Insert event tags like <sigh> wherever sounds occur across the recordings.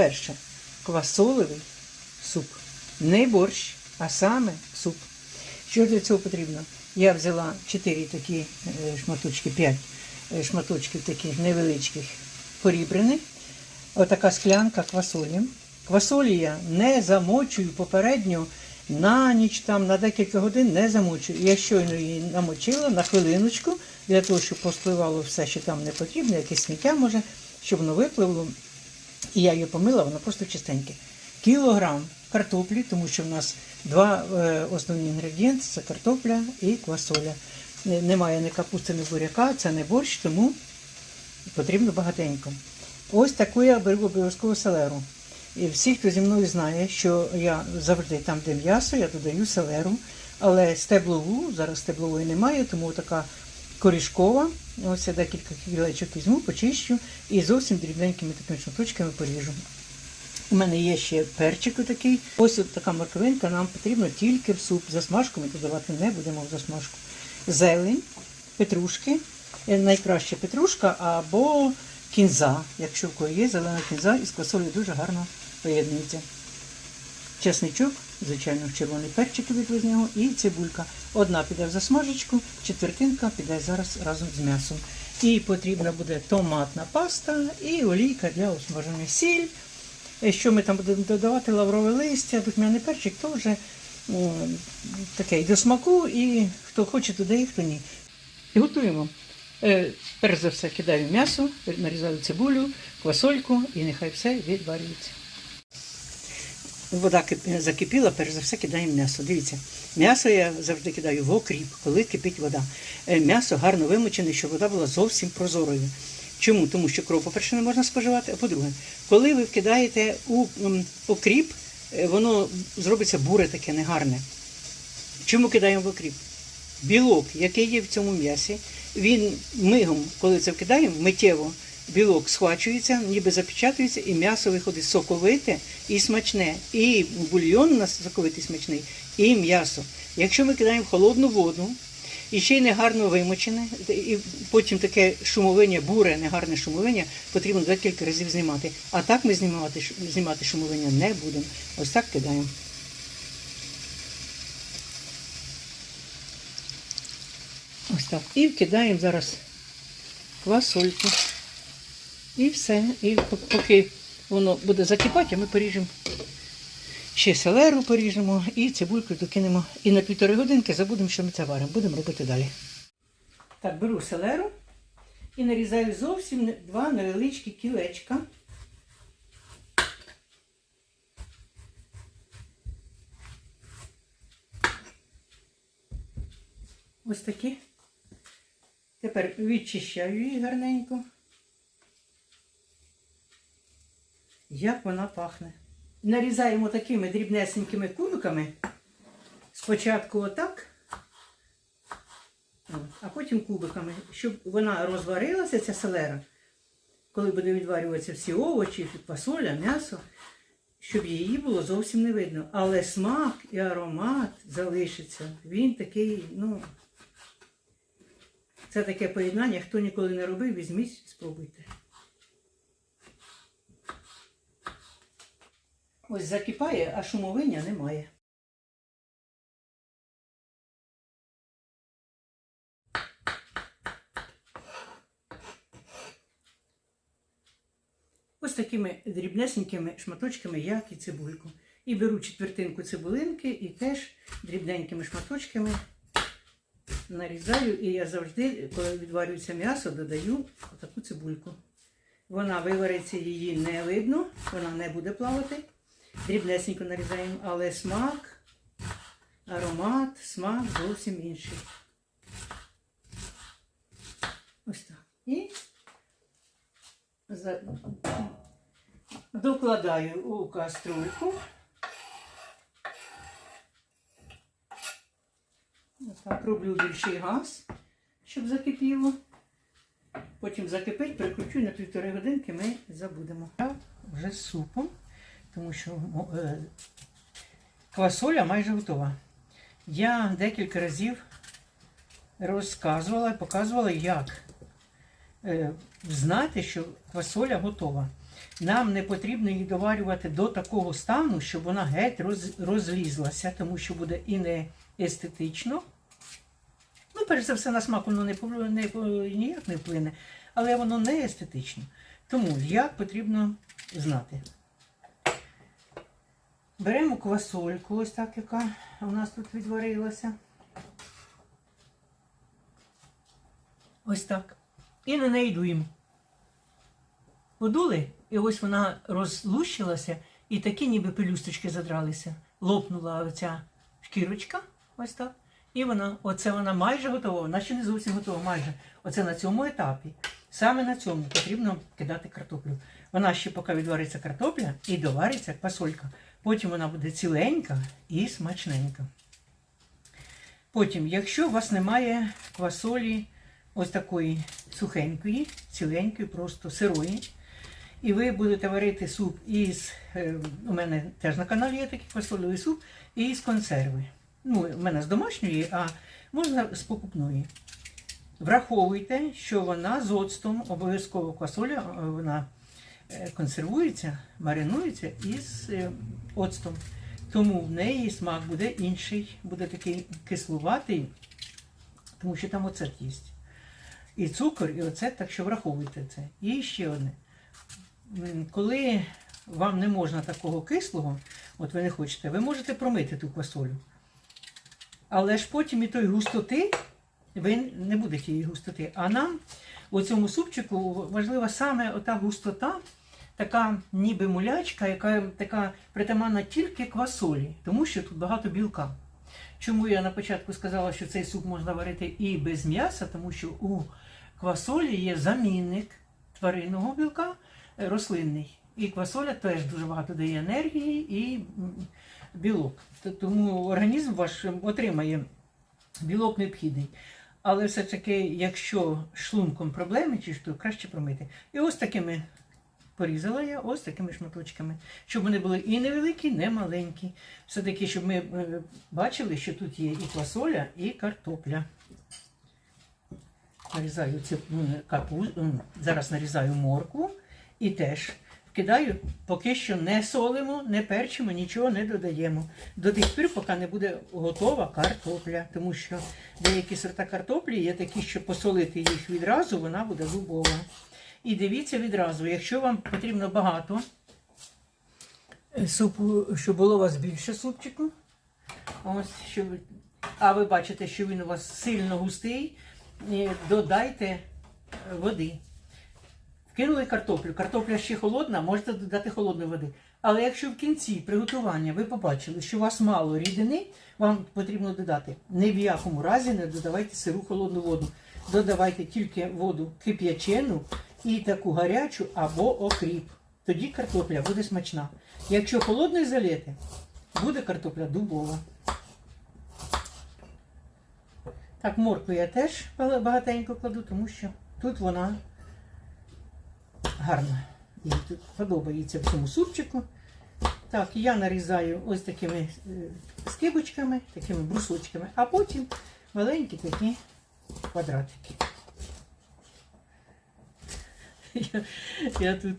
Перше. Квасолевий суп. Не борщ, а саме суп. Що для цього потрібно? Я взяла 4 такі е, шматочки, 5 е, шматочків таких невеличких порібрених. Отака склянка квасолі. Квасолі я не замочую попередньо на ніч, там, на декілька годин не замочую. Я щойно її намочила на хвилиночку, для того, щоб поспливало все, що там не потрібно, якесь сміття може, щоб воно випливло. І я її помила, воно просто чистеньке. Кілограм картоплі, тому що в нас два е, основні інгредієнти це картопля і квасоля. Немає ні капусти, ні буряка, це не борщ, тому потрібно багатенько. Ось таку я беру обов'язково селеру. І всі, хто зі мною знає, що я завжди там, де м'ясо, я додаю селеру. Але стеблову, зараз стеблової немає, тому така корішкова. Ось я декілька кілечок візьму, почищу і зовсім дрібненькими такими шматочками поріжу. У мене є ще перчик такий. Ось така морковинка нам потрібно тільки в суп. Засмажку ми додавати не будемо в засмажку. Зелень, петрушки. Е, Найкраще петрушка або кінза. Якщо в кого є зелена кінза, із квасолею дуже гарно поєднується. Чесничок, звичайно, червоний перчик від нього і цибулька. Одна піде в засмажечку, четвертинка піде зараз разом з м'ясом. І потрібна буде томатна паста і олійка для осмаження. Сіль. Е, Що ми там будемо додавати? Лаврове листя, духмяний перчик, то вже м, таке і до смаку, і хто хоче, додає, хто ні. І готуємо. Е, Перш за все кидаю м'ясо, нарізаю цибулю, квасольку і нехай все відварюється. Вода закипіла, перш за все кидаємо м'ясо. Дивіться, м'ясо я завжди кидаю в окріп, коли кипить вода. Е, М'ясо гарно вимочене, щоб вода була зовсім прозорою. Чому? Тому що кров, по-перше, не можна споживати, а по-друге, коли ви вкидаєте у окріп, е, воно зробиться буре таке негарне. Чому кидаємо в окріп? Білок, який є в цьому м'ясі, він мигом, коли це вкидаємо, миттєво білок схвачується, ніби запечатується, і м'ясо виходить соковите і смачне. І бульйон у нас соковитий смачний, і м'ясо. Якщо ми кидаємо в холодну воду, і ще й негарно вимочене, і потім таке шумовиння, буре, негарне шумовиння, потрібно декілька разів знімати. А так ми знімати, знімати шумовиння не будемо. Ось так кидаємо. Ось так. І вкидаємо зараз квасольку. І все. І поки воно буде закипати, ми поріжемо ще селеру поріжемо і цибульку докинемо. І на півтори годинки забудемо, що ми це варимо. Будемо робити далі. Так, беру селеру і нарізаю зовсім два невеличкі кілечка. Ось такі. Тепер відчищаю її гарненько. Як вона пахне. Нарізаємо такими дрібнесенькими кубиками. Спочатку отак, а потім кубиками, щоб вона розварилася, ця селера, коли буде відварюватися всі овочі, фасоля, м'ясо, щоб її було зовсім не видно. Але смак і аромат залишиться. Він такий, ну, це таке поєднання, хто ніколи не робив, візьміть, спробуйте. Ось закипає, а шумовиння немає. Ось такими дрібнесенькими шматочками, як і цибульку. І беру четвертинку цибулинки і теж дрібненькими шматочками нарізаю. І я завжди, коли відварюється м'ясо, додаю таку цибульку. Вона вивариться, її не видно, вона не буде плавати. Дрібнесенько нарізаємо, але смак, аромат, смак зовсім інший. Ось так. І докладаю у каструльку. Так, роблю більший газ, щоб закипіло. Потім закипить, перекручу на півтори годинки ми забудемо. Я вже з супом, тому що е, квасоля майже готова. Я декілька разів розказувала показувала, як е, знати, що квасоля готова. нам не потрібно її доварювати до такого стану, щоб вона геть роз, розлізлася, тому що буде і не естетично. Ну, перш за все, на смак воно не, не, ніяк не вплине, але воно не естетично. Тому як потрібно знати. Беремо квасольку, ось так, яка у нас тут відварилася. Ось так. І на неї дуємо. Подули, і ось вона розлущилася, і такі ніби пелюсточки задралися. Лопнула оця шкірочка, ось так. І вона, оце вона майже готова, вона ще не зовсім готова, майже. Оце на цьому етапі. Саме на цьому потрібно кидати картоплю. Вона ще поки відвариться картопля і довариться квасолька. Потім вона буде ціленька і смачненька. Потім, якщо у вас немає квасолі ось такої сухенької, ціленької, просто сирої, і ви будете варити суп із, е, у мене теж на каналі є такий квасолевий суп, і з консерви. Ну, у мене з домашньої, а можна з покупної. Враховуйте, що вона з оцтом, обов'язково квасоля, е, вона консервується, маринується із е, оцтом. Тому в неї смак буде інший, буде такий кислуватий, тому що там оцет є. І цукор, і оцет, так що враховуйте це. І ще одне. Коли вам не можна такого кислого, от ви не хочете, ви можете промити ту квасолю. Але ж потім і тої густоти, ви не будете її густоти. А нам у цьому супчику важлива саме ота густота, така ніби мулячка, яка така притаманна тільки квасолі, тому що тут багато білка. Чому я на початку сказала, що цей суп можна варити і без м'яса, тому що у квасолі є замінник тваринного білка, е, рослинний. І квасоля теж дуже багато дає енергії і білок. Тому організм ваш отримає білок необхідний. Але все-таки, якщо шлунком проблеми, чи що, краще промити. І ось такими порізала я, ось такими шматочками, щоб вони були і невеликі, і не маленькі. Все-таки, щоб ми е, бачили, що тут є і квасоля, і картопля. Нарізаю цю капу, зараз нарізаю моркву і теж вкидаю, поки що не солимо, не перчимо, нічого не додаємо. До тих пір, поки не буде готова картопля. Тому що деякі сорта картоплі є такі, що посолити їх відразу, вона буде зубова. І дивіться відразу, якщо вам потрібно багато супу, щоб було у вас більше супчику, ось, що ви, а ви бачите, що він у вас сильно густий, додайте води. Вкинули картоплю. Картопля ще холодна, можете додати холодної води. Але якщо в кінці приготування ви побачили, що у вас мало рідини, вам потрібно додати. Ні в якому разі не додавайте сиру холодну воду. Додавайте тільки воду кип'ячену і таку гарячу або окріп. Тоді картопля буде смачна. Якщо холодної залити, буде картопля дубова. Так, моркву я теж багатенько кладу, тому що тут вона гарна. Їй тут подобається в цьому супчику. Так, я нарізаю ось такими е, скибочками, такими брусочками, а потім маленькі такі квадратики. Я, я тут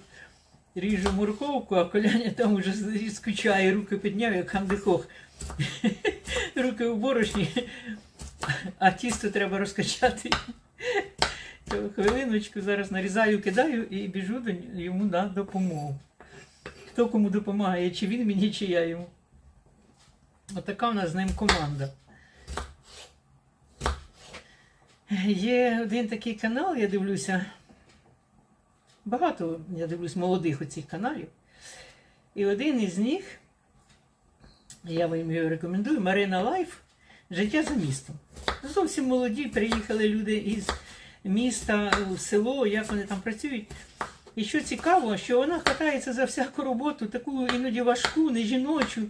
ріжу морковку, а коляня там уже скучає, руки підняв, як хандихох. Руки у борошні, а тісто треба розкачати. Хвилиночку зараз нарізаю, кидаю і біжу до йому на допомогу. Хто кому допомагає, чи він мені, чи я йому. Отака в нас з ним команда. Є один такий канал, я дивлюся. Багато, я дивлюсь, молодих оцих каналів. І один із них, я вам його рекомендую, Марина Лайф Життя за містом. Зовсім молоді, приїхали люди із міста в село, як вони там працюють. І що цікаво, що вона хватається за всяку роботу, таку іноді важку, не жіночу.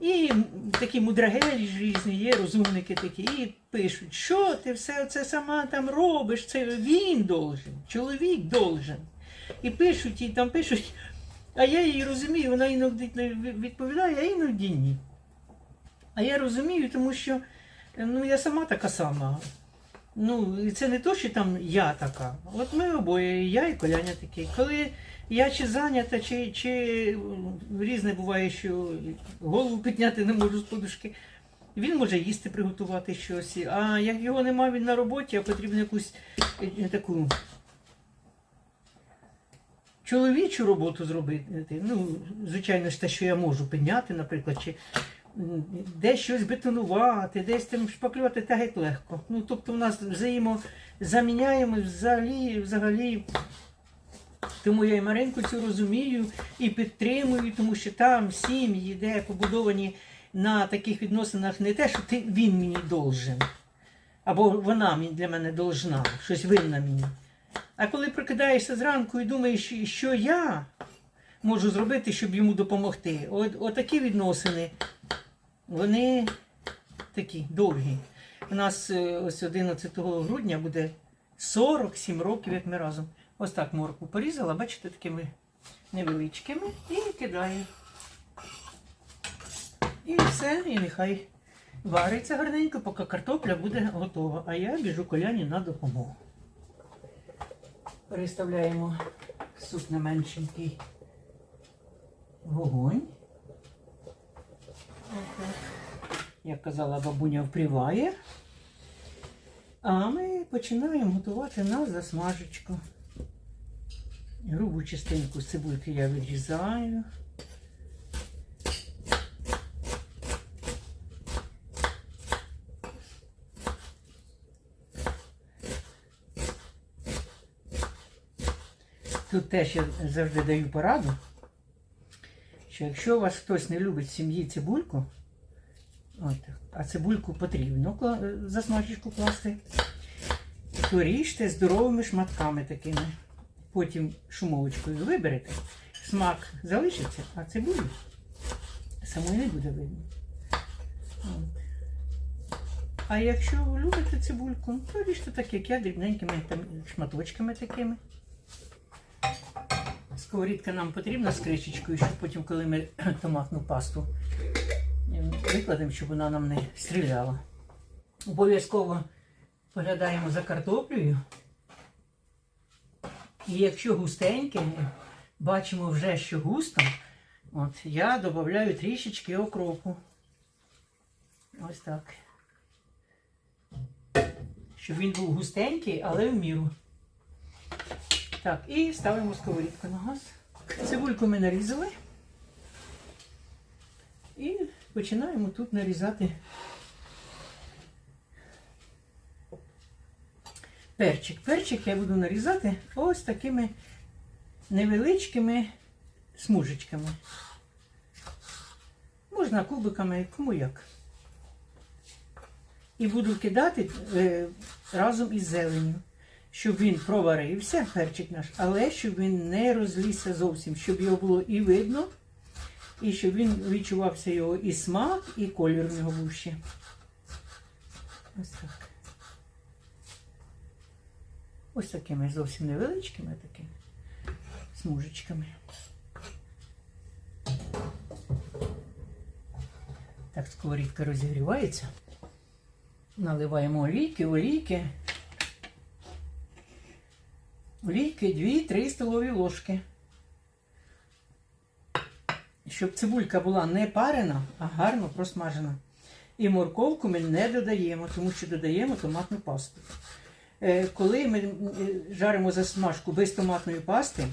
І такі мудрагелі ж різні є, розумники такі, і пишуть, що ти все це сама там робиш, це він должен, чоловік должен. І пишуть, і там пишуть, а я її розумію, вона іноді відповідає, а іноді ні. А я розумію, тому що ну, я сама така сама. Ну, і це не то, що там я така. От ми обоє, я і Коляня такі. Коли Я чи зайнята, чи, чи різне буває, що голову підняти не можу з подушки. Він може їсти приготувати щось. А як його немає, він на роботі, а потрібно якусь е, таку чоловічу роботу зробити. Ну, звичайно ж те, що я можу підняти, наприклад, чи десь щось бетонувати, десь там шпаклювати, та геть легко. Ну, тобто, у нас взаємозаміняємо взагалі, взагалі. Тому я і Маринку цю розумію і підтримую, тому що там сім'ї, де побудовані на таких відносинах не те, що ти, він мені должен, або вона для мене должна, щось винна мені. А коли прокидаєшся зранку і думаєш, що я можу зробити, щоб йому допомогти, от, отакі відносини, вони такі довгі. У нас е, ось 11 грудня буде 47 років, як ми разом. Ось так морку порізала, бачите, такими невеличкими і кидаю. І все, і нехай вариться гарненько, поки картопля буде готова. А я біжу коляні на допомогу. Переставляємо суп на меншенький вогонь. Як казала бабуня, впріває. А ми починаємо готувати на засмажечку. Грубу частинку цибульки я відрізаю. Тут теж я завжди даю пораду, що якщо у вас хтось не любить в сім'ї цибульку, от, а цибульку потрібно кла- засмажечку класти, то ріжте здоровими шматками такими. Потім шумовочкою виберете, смак залишиться, а цибулі самої не буде видно. А якщо ви любите цибульку, то ріжте так, як я, дрібненькими там, шматочками такими. Сковорідка нам потрібна з кришечкою, щоб потім, коли ми <clears throat> томатну пасту ем, викладемо, щоб вона нам не стріляла. Обов'язково поглядаємо за картоплею. І якщо густеньке, бачимо вже, що густо, от, я додаю трішечки окропу. Ось так. Щоб він був густенький, але в міру. Так, і ставимо сковорідку на газ. Цибульку ми нарізали. І починаємо тут нарізати перчик. Перчик я буду нарізати ось такими невеличкими смужечками. Можна кубиками, кому як. І буду кидати е, разом із зеленню, щоб він проварився, перчик наш, але щоб він не розлізся зовсім, щоб його було і видно, і щоб він відчувався його і смак, і колір в нього був ще. Ось так. Ось такими зовсім невеличкими такими смужечками. Так, сковорідка розігрівається. Наливаємо олійки, олійки. Олійки 2-3 столові ложки. Щоб цибулька була не парена, а гарно просмажена. І морковку ми не додаємо, тому що додаємо томатну пасту. Е, Коли ми е, жаримо засмажку без томатної пасти,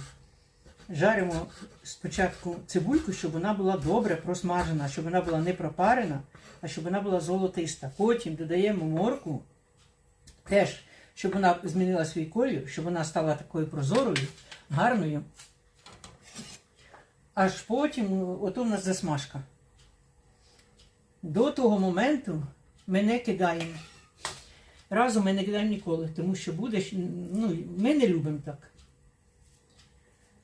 жаримо спочатку цибульку, щоб вона була добре просмажена, щоб вона була не пропарена, а щоб вона була золотиста. Потім додаємо морку, теж, щоб вона змінила свій колір, щоб вона стала такою прозорою, гарною. Аж потім, ну, ото в нас засмажка. До того моменту ми не кидаємо. Разом ми не кидаємо ніколи, тому що буде, ну, ми не любимо так.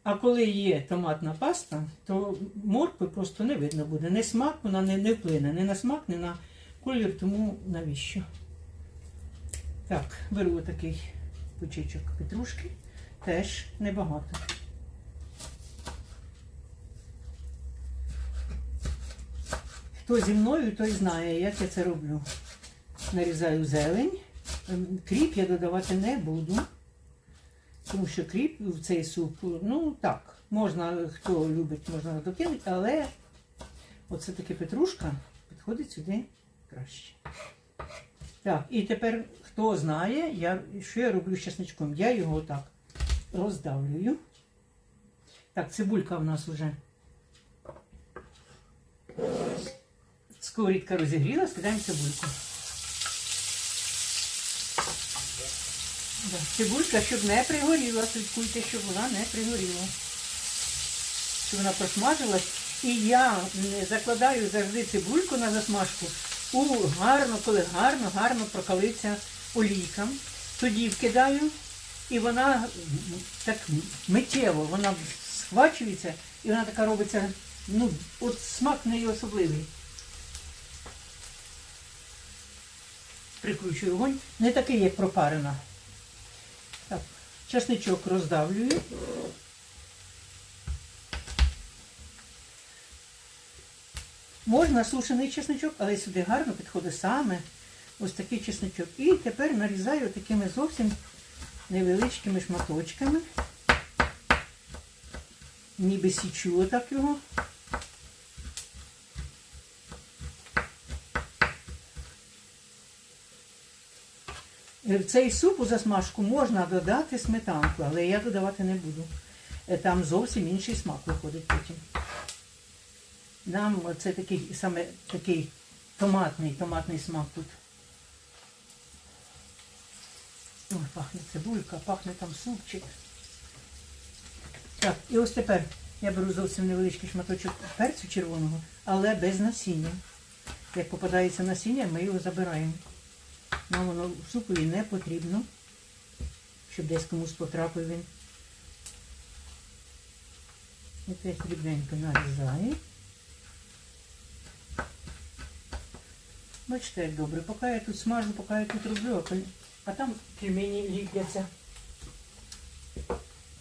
А коли є томатна паста, то моркви просто не видно буде. Не смак, вона не, не вплине ні на смак, ні на колір, тому навіщо? Так, беру отакий пучечок петрушки, теж небагато. Хто зі мною, той знає, як я це роблю. Нарізаю зелень. Ем, Кріп я додавати не буду. Тому що кріп в цей суп, ну так, можна, хто любить, можна докинути, але оце таки петрушка підходить сюди краще. Так, і тепер хто знає, я, що я роблю з чесничком? Я його так роздавлюю. Так, цибулька в нас вже. Сковорідка розігріла, скидаємо цибульку. Цибулька, щоб не пригоріла, слідкуйте, щоб вона не пригоріла. Щоб вона просмажилась. І я закладаю завжди цибульку на засмажку у гарно, коли гарно, гарно прокалиться олійка. Тоді вкидаю, і вона так миттєво, вона схвачується, і вона така робиться, ну, от смак неї особливий. Прикручую вогонь. Не такий, як пропарена. Так, часничок роздавлюю. Можна сушений чесничок, але сюди гарно підходить саме ось такий чесничок. І тепер нарізаю такими зовсім невеличкими шматочками. Ніби січу отак його. В цей суп у засмажку можна додати сметанку, але я додавати не буду. Е, Там зовсім інший смак виходить потім. Нам це такий саме такий томатний, томатний смак тут. Ой, пахне цибулька, пахне там супчик. Так, і ось тепер я беру зовсім невеличкий шматочок перцю червоного, але без насіння. Як попадається насіння, ми його забираємо. Нам воно в супові не потрібно, щоб десь комусь потрапив він. Оце дрібненько нарізаю. Бачите, як добре. Поки я тут смажу, поки я тут роблю, а там пельмені ліпляться.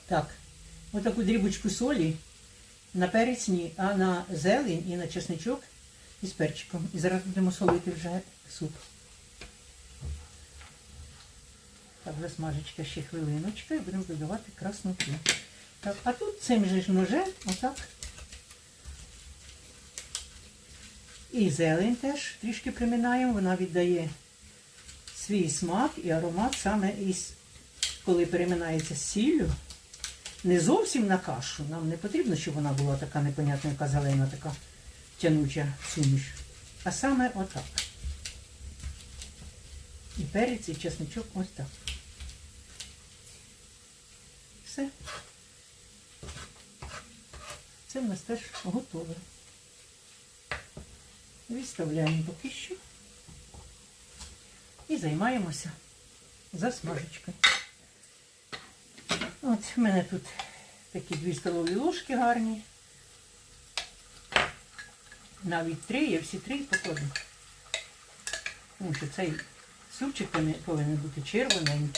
Так, отаку дрібочку солі на перець ні, а на зелень і на чесничок із перчиком. І зараз будемо солити вже суп. Так, засмажечка ще хвилиночка і будемо додавати красноту. Так, а тут цим же ж ножем, отак. І зелень теж трішки приминаємо, вона віддає свій смак і аромат саме із, коли переминається з сіллю. Не зовсім на кашу. Нам не потрібно, щоб вона була така непонятна, яка зелена, така тянуча суміш. А саме отак. І перець, і чесничок ось так. Все. Це в нас теж готове. Відставляємо поки що. І займаємося засмажечкою. От в мене тут такі дві столові ложки гарні. Навіть три, я всі три покладу. Тому що цей супчик повинен- бути червоний.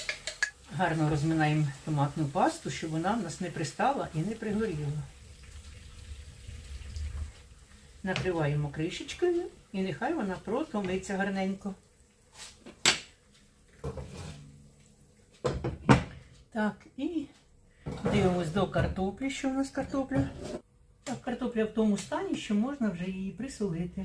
Гарно розминаємо томатну пасту, щоб вона в нас не пристала і не пригоріла. Накриваємо кришечкою і нехай вона протомиться гарненько. Так, і дивимось до картоплі, що у нас картопля. Так, картопля в тому стані, що можна вже її присолити.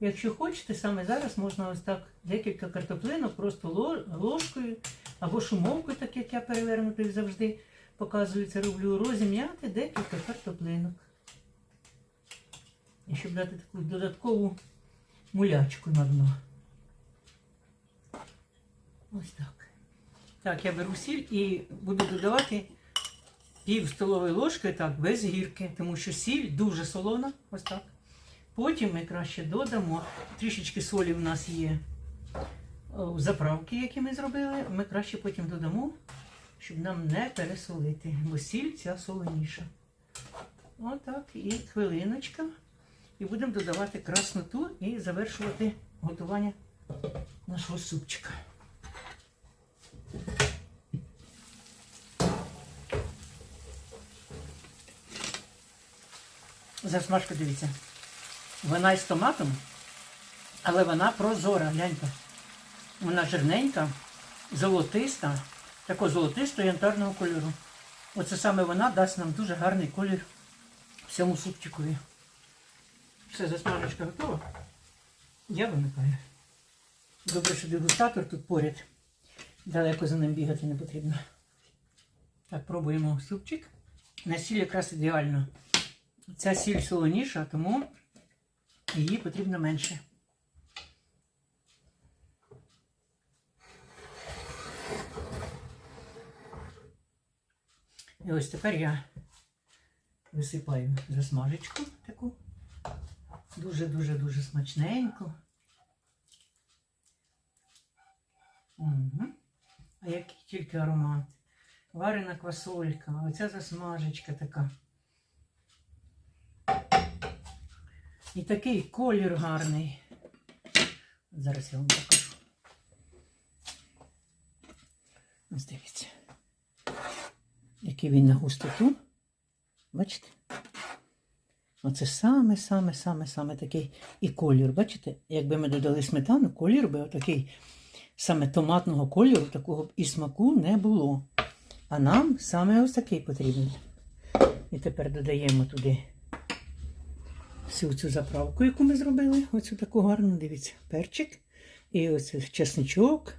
Якщо хочете, саме зараз можна ось так декілька картоплинок просто ложкою або шумовкою, так як я перевернутий завжди показую це роблю, розім'яти декілька картоплинок. І щоб дати таку додаткову мулячку на дно. Ось так. Так, я беру сіль і буду додавати пів столової ложки, так, без гірки, тому що сіль дуже солона. Ось так. Потім ми краще додамо. Трішечки солі в нас є у заправки, які ми зробили. Ми краще потім додамо, щоб нам не пересолити, бо сіль ця солоніша. Отак, і хвилиночка. І будемо додавати красноту і завершувати готування нашого супчика. Засмажка, дивіться. Вона із томатом, але вона прозора, гляньте. Вона жирненька, золотиста, такого золотистого янтарного кольору. Оце саме вона дасть нам дуже гарний колір всьому супчикові. Все, засмажечка готова. Я вимикаю. Добре, що дегустатор тут поряд. Далеко за ним бігати не потрібно. Так, пробуємо супчик. На сіль якраз ідеально. Ця сіль солоніша, тому її потрібно менше. І ось тепер я висипаю засмажечку таку. Дуже-дуже-дуже смачненько. Угу. А який тільки аромат. Варена квасолька, оця засмажечка така. І такий колір гарний. Зараз я вам покажу. Ось дивіться. Який він на густоту. Бачите? Оце саме, саме, саме, саме такий і колір. Бачите, якби ми додали сметану, колір би отакий саме томатного кольору, такого б і смаку не було. А нам саме ось такий потрібен. І тепер додаємо туди всю цю заправку, яку ми зробили. Оцю таку гарну, дивіться, перчик. І ось чесничок,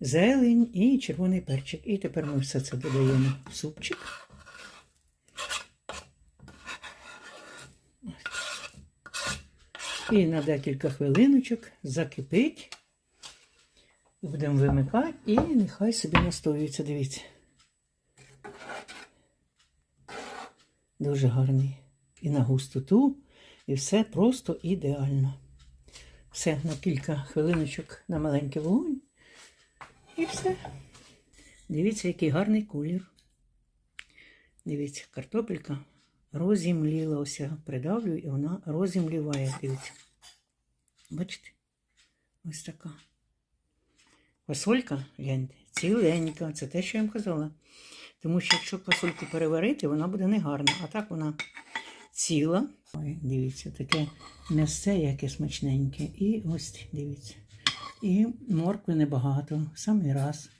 зелень і червоний перчик. І тепер ми все це додаємо в супчик. І на декілька хвилиночок закипить. Будемо вимикати, і нехай собі настоюється, дивіться. Дуже гарний. І на густоту, і все просто ідеально. Все на кілька хвилиночок на маленький вогонь. І все. Дивіться, який гарний колір. Дивіться, картопелька розімліла, ось я придавлю, і вона розімліває. Дивіться. Бачите? Ось така. Квасолька, гляньте, ціленька. Це те, що я вам казала. Тому що якщо квасольку переварити, вона буде негарна. А так вона ціла. Ой, дивіться, таке м'ясце, яке смачненьке. І ось дивіться. І моркви небагато. в Самий раз.